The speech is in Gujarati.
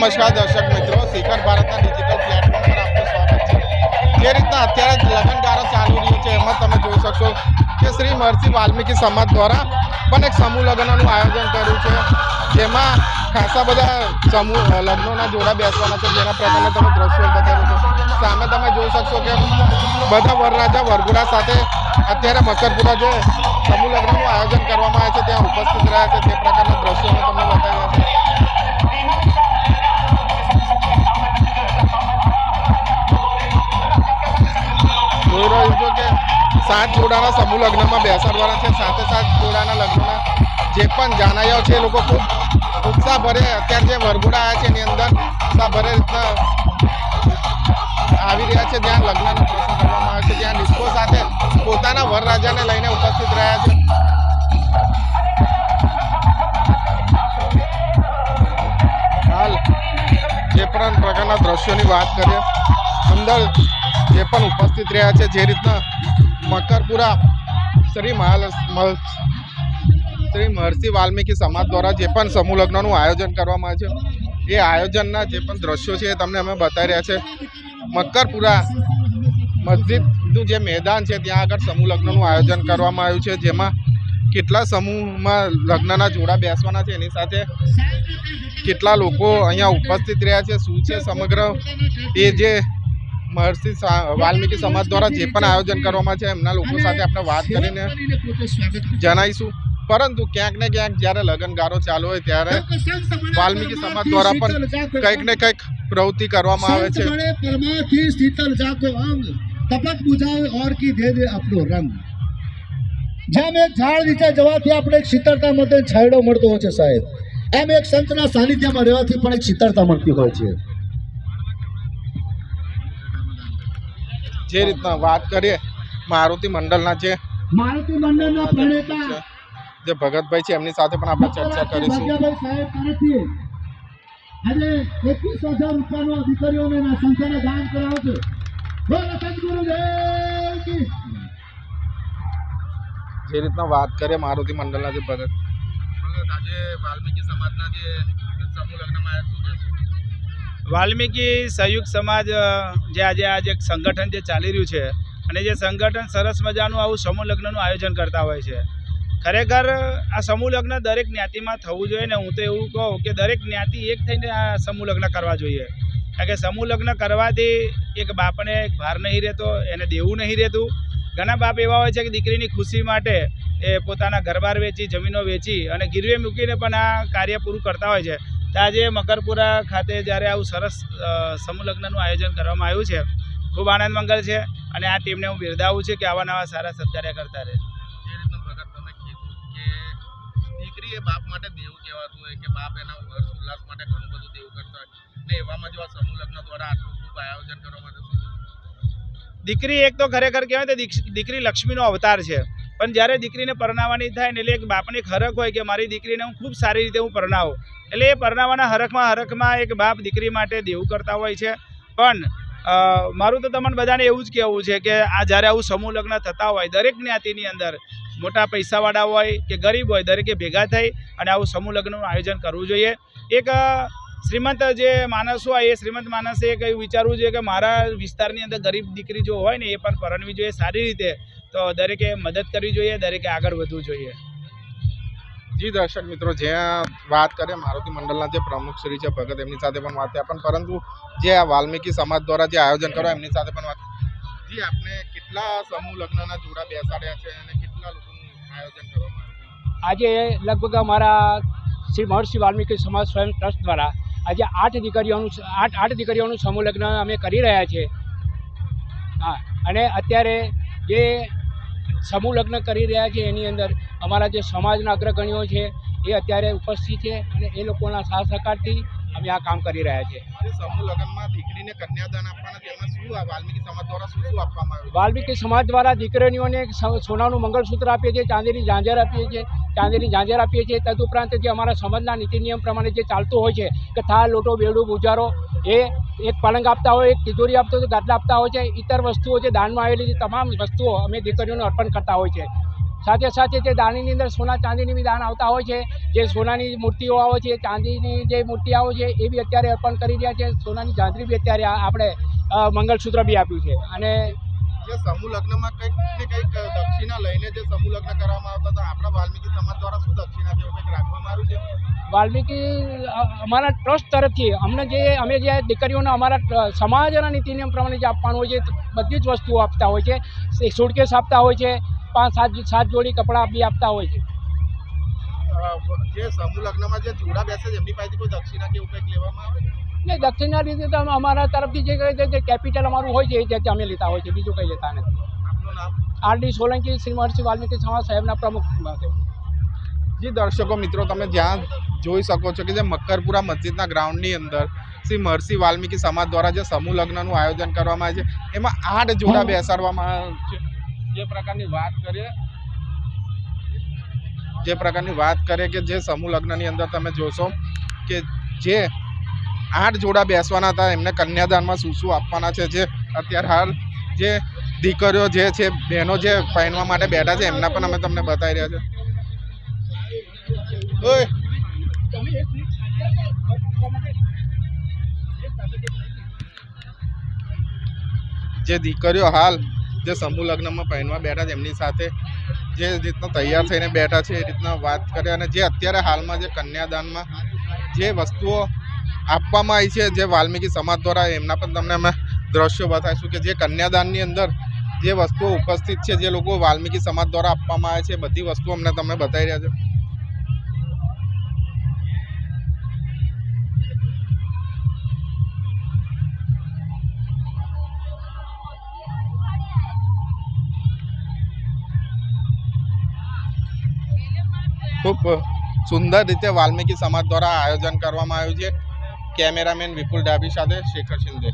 નમસ્કાર દર્શક મિત્રો, શિખર ભારતના ડિજિટલ પ્લેટફોર્મ પર આપનું સ્વાગત છે. જે રીતના અત્યારે લગ્નગાળો ચાલુ રહ્યું છે, એમાં તમે જોઈ શકશો કે શ્રી મહર્ષિ વાલ્મીકી સમાજ દ્વારા પણ એક સમૂહ લગ્નનું આયોજન કર્યું છે. જેમાં ખાસા બધા સમૂહ લગ્નોના જોડા બેસવાના છે, જેના પ્રકારના તમે દ્રશ્યો બતાવ્યું છે. સામે તમે જોઈ શકશો કે બધા વરરાજા વરઘોડા સાથે અત્યારે મકરપુરા જે સમૂહ લગ્નનું આયોજન કરવામાં આવે છે, ત્યાં ઉપસ્થિત રહ્યા છે. તે પ્રકારના દ્રશ્યો મેં તમને બતાવ્યા છે. જોઈ રહ્યું છું કે સાત જોડાના સમૂહ લગ્નમાં બેસાડવાના છે. સાથે સાત જોડાના લગ્નના જે પણ જાનાયાઓ છે, એ લોકો ખૂબ ઉત્સાહભરે અત્યારે જે વરઘોડા આવ્યા છે, એની અંદર ઉત્સાહભરે રીતના આવી રહ્યા છે. જ્યાં લગ્નનો પ્રસંગ કરવામાં આવે છે, જ્યાં ડિસ્કો સાથે પોતાના વરરાજાને લઈને ઉપસ્થિત રહ્યા છે. હાલ જે પણ પ્રકારના દ્રશ્યોની વાત કરીએ અંદર જે પણ ઉપસ્થિત રહ્યા છે જે રીતના મકરપુરા શ્રી મહાલ શ્રી મહર્ષિ વાલ્મીકી સમાજ દ્વારા જે પણ સમૂહ લગ્નનું આયોજન કરવામાં આવે છે, એ આયોજનના જે પણ દ્રશ્યો છે એ તમને અમે બતાવી રહ્યા છે. મકરપુરા મસ્જિદનું જે મેદાન છે, ત્યાં આગળ સમૂહ લગ્નનું આયોજન કરવામાં આવ્યું છે, જેમાં કેટલા સમૂહમાં લગ્નના જોડા બેસવાના છે, એની સાથે કેટલા લોકો અહીંયા ઉપસ્થિત રહ્યા છે, શું છે સમગ્ર એ જે મહર્ષિ વાલ્મીકી સમાજ દ્વારા જે પણ આયોજન કરવામાં છે એમના લોકો સાથે આપણે વાત કરીને જણાવીશું. પરંતુ ક્યાંક ને ક્યાંક જ્યારે લગ્નગારો ચાલુ હોય ત્યારે વાલ્મીકી સમાજ દ્વારા પણ કંઈક ને કંઈક પ્રવૃત્તિ કરવામાં આવે છે. તપત બુઝાવે ઓર કી દે દે આપણો રંગ. જેમ એક ઝાડ નીચે જવાથી આપણે એક શીતળતા માટે છાંયડો મળતો હોય છે સાહેબ. એમ એક સંતના સાનિધ્યમાં રહેવાથી પણ એક શીતળતા મળતી હોય છે. જે રીતના વાત કરીએ મારુતિ મંડળના જે મારુતિ મંડળના પ્રણેતા. જે ભગતભાઈ છે એમની સાથે પણ આપણે ચર્ચા કરીશું. આજે એકવીસ હજાર રૂપિયાનો દીકરીઓને ના સંસ્થાને દાન કરાવો છે બોલો સદગુરુદેવ કી જે રીતના વાત કરીએ મારુતિ મંડળના જે ભગત. ભગત આજે વાલ્મીકી સમાજના જે સમૂહ લગ્નમાં શું કહેશો? વાલ્મીકી સંયુક્ત સમાજ જે આજે આ એક સંગઠન જે ચાલી રહ્યું છે અને જે સંગઠન સરસ મજાનું આવું સમૂહ લગ્નનું આયોજન કરતા હોય છે. ખરેખર, આ સમૂહ લગ્ન દરેક જ્ઞાતિમાં થવું જોઈએ ને હું તો એવું કહું કે દરેક જ્ઞાતિ એક થઈને આ સમૂહ લગ્ન કરવા જોઈએ. કારણ કે સમૂહ લગ્ન કરવાથી એક બાપને એક ભાર નહીં રહેતો, એને દેવું નહીં રહેતું. ઘણા બાપ એવા હોય છે કે દીકરીની ખુશી માટે એ પોતાના ઘરબાર વેચી, જમીનો વેચી અને ગીરવે મૂકીને પણ આ કાર્ય પૂરું કરતા હોય છે. આજે મકરપુરા ખાતે જ્યારે આવું સરસ અ, સમૂહ લગ્નનું આયોજન કરવામાં આવ્યું છે ખૂબ આનંદ મંગલ છે અને આ ટીમને હું બિરદાવું છું કે આવા નવા સારા સત્કાર્ય કરતા રહે. દીકરી એ બાપ માટે દેવું કહેવાતું હોય કે બાપ એના હર્ષ ઉલ્લાસ માટે ઘણું બધું દેવું કરતા હોય. ને એવામાં જો આ સમૂહ લગ્ન દ્વારા આટલું ખૂબ આયોજન કરવા માટે દીકરી એક તો ખરેખર કહેવાય તો દીકરી લક્ષ્મીનો અવતાર છે. પણ જ્યારે દીકરીને પરણાવવાની થાય ને એટલે એક બાપની એક હરખ હોય કે મારી દીકરીને હું ખૂબ સારી રીતે હું પરણાવું, એટલે એ પરણાવવાના હરખમાં હરખમાં એક બાપ દીકરી માટે દેવું કરતા હોય છે. પણ મારું તો તમને બધાને એવું જ કહેવું છે કે આ જ્યારે આવું સમૂહ લગ્ન થતા હોય, દરેક જ્ઞાતિની અંદર મોટા પૈસાવાળા હોય કે ગરીબ હોય, દરેકે ભેગા થઈ અને આવું સમૂહ લગ્નનું આયોજન કરવું જોઈએ. એક શ્રીમંત જે માણસ હોય એ શ્રીમંત માણસે એક એવું વિચારવું જોઈએ કે મારા વિસ્તારની અંદર ગરીબ દીકરી જો હોય ને એ પણ પરણવી જોઈએ સારી રીતે તો દરેકે મદદ કરવી જોઈએ દરેકે આગળ વધવું જોઈએ. જી દર્શક મિત્રો જ્યાં વાત કરીએ મારુતિ મંડળના જે પ્રમુખ શ્રી છે ભગત એમની સાથે પણ વાત થયા પણ પરંતુ જે આ વાલ્મીકી સમાજ દ્વારા જે આયોજન કરો એમની સાથે પણ વાત જી આપને કેટલા સમૂહ લગ્નના જોડા બેસાડ્યા છે અને કેટલા લોકોનું આયોજન કરવામાં આવ્યું આજે લગભગ અમારા શ્રી મહર્ષિ વાલ્મીકી સમાજ સ્વયં ટ્રસ્ટ દ્વારા આજે આઠ દીકરીઓનું આઠ આઠ દીકરીઓનું સમૂહ લગ્ન અમે કરી રહ્યા છીએ. હા અને અત્યારે જે સમૂહ લગ્ન કરી રહ્યા છે એની અંદર અમારા જે સમાજના અગ્રગણ્યો છે એ અત્યારે ઉપસ્થિત છે અને એ લોકોના સાથ સહકારથી અમે આ કામ કરી રહ્યા છીએ. સમૂહ લગ્નમાં દીકરીને કન્યાદાન આપવાના છે શું વાલ્મીકી સમાજ દ્વારા શું શું આપવામાં આવ્યું? વાલ્મીકી સમાજ દ્વારા દીકરીઓને સોનાનું મંગળસૂત્ર આપીએ છીએ ચાંદીની ઝાંઝર આપીએ છીએ ચાંદીની ઝાંઝર આપીએ છીએ. તદુપરાંત જે અમારા સમાજના નીતિ નિયમ પ્રમાણે જે ચાલતું હોય છે, કે થાળ, લોટો, બેડું ગુજારો એ એક પલંગ આપતા હોય, એક તિજોરી આપતો હોય ગાદલા આપતા હોય છે. ઇતર વસ્તુઓ જે દાનમાં આવેલી તમામ વસ્તુઓ અમે દીકરીઓને અર્પણ કરતા હોય છે. સાથે સાથે જે દાણીની અંદર સોના ચાંદીની બી દાન આવતા હોય છે. જે સોનાની મૂર્તિઓ આવે છે, ચાંદીની જે મૂર્તિ આવે છે, એ બી અત્યારે અર્પણ કરી રહ્યા છે. સોનાની ચાંદરી બી અત્યારે આપણે મંગળસૂત્ર બી આપ્યું છે. અને સમૂહ લગ્નમાં કંઈક ને કંઈક દક્ષિણા લઈને જે સમૂહ લગ્ન કરવામાં આવતા હતા આપણા વાલ્મીકી સમાજ દ્વારા શું દક્ષિણા કંઈક રાખવામાં આવ્યું છે? વાલ્મીકી અમારા ટ્રસ્ટ તરફથી અમને જે અમે જે દીકરીઓને અમારા સમાજ અને નીતિ નિયમ પ્રમાણે જે આપવાનું હોય છે બધી જ વસ્તુઓ આપતા હોય છે. સુટકેસ આપતા હોય છે પાંચ સાત સાત જોડી કપડાં બી આપતા હોય છે. જે સમૂહ લગ્નમાં જે જોડા બેસે છે એમની પાસેથી કોઈ દક્ષિણા કે એવું કંઈક લેવામાં આવે છે? ને દક્ષિણના લીધે તો અમારા તરફથી જે કંઈ જે કેપિટલ અમારું હોય છે એ ત્યાંથી અમે લેતા હોય છે બીજું કંઈ લેતા નથી. આરડી સોલંકી શ્રી મહર્ષિ વાલ્મીકી સમાજ સાહેબના પ્રમુખ છે. જી દર્શકો મિત્રો તમે જ્યાં જોઈ શકો છો કે જે મક્કરપુરા મસ્જિદના ગ્રાઉન્ડની અંદર શ્રી મહર્ષિ વાલ્મીકી સમાજ દ્વારા જે સમૂહ લગ્નનું આયોજન કરવામાં આવે છે એમાં આઠ જોડા બેસાડવામાં આવે છે. જે પ્રકારની વાત કરીએ. જે પ્રકારની વાત કરીએ કે જે સમૂહ લગ્નની અંદર તમે જોશો કે જે આઠ જોડા બેસવાના હતા એમને કન્યાદાનમાં શું શું આપવાના છે જે અત્યારે હાલ જે દીકરીઓ જે છે, બહેનો જે પહેરવા માટે બેઠા છે, એમના પણ અમે તમને બતાવી રહ્યા છે જે દીકરીઓ હાલ જે સમૂહ લગ્નમાં પહેરવા બેઠા છે, એમની સાથે જે રીતના તૈયાર થઈને બેઠા છે, એ રીતના વાત કરે અને જે અત્યારે હાલમાં જે કન્યાદાનમાં જે વસ્તુઓ આપવામાં આવી છે, જે વાલ્મીકી સમાજ દ્વારા, એમના પણ તમને અમે દ્રશ્યો બતાવીશું કે જે કન્યાદાનની અંદર જે વસ્તુઓ ઉપસ્થિત છે, જે લોકો વાલ્મીકી સમાજ દ્વારા આપવામાં આવે છે બધી વસ્તુઓ અમને તમે બતાવી રહ્યા છે. ખૂબ સુંદર રીતે વાલ્મીકી સમાજ દ્વારા આયોજન કરવામાં આવ્યું છે. કેમેરામેન વિપુલ ડાબી સાથે શેખર શિંદે.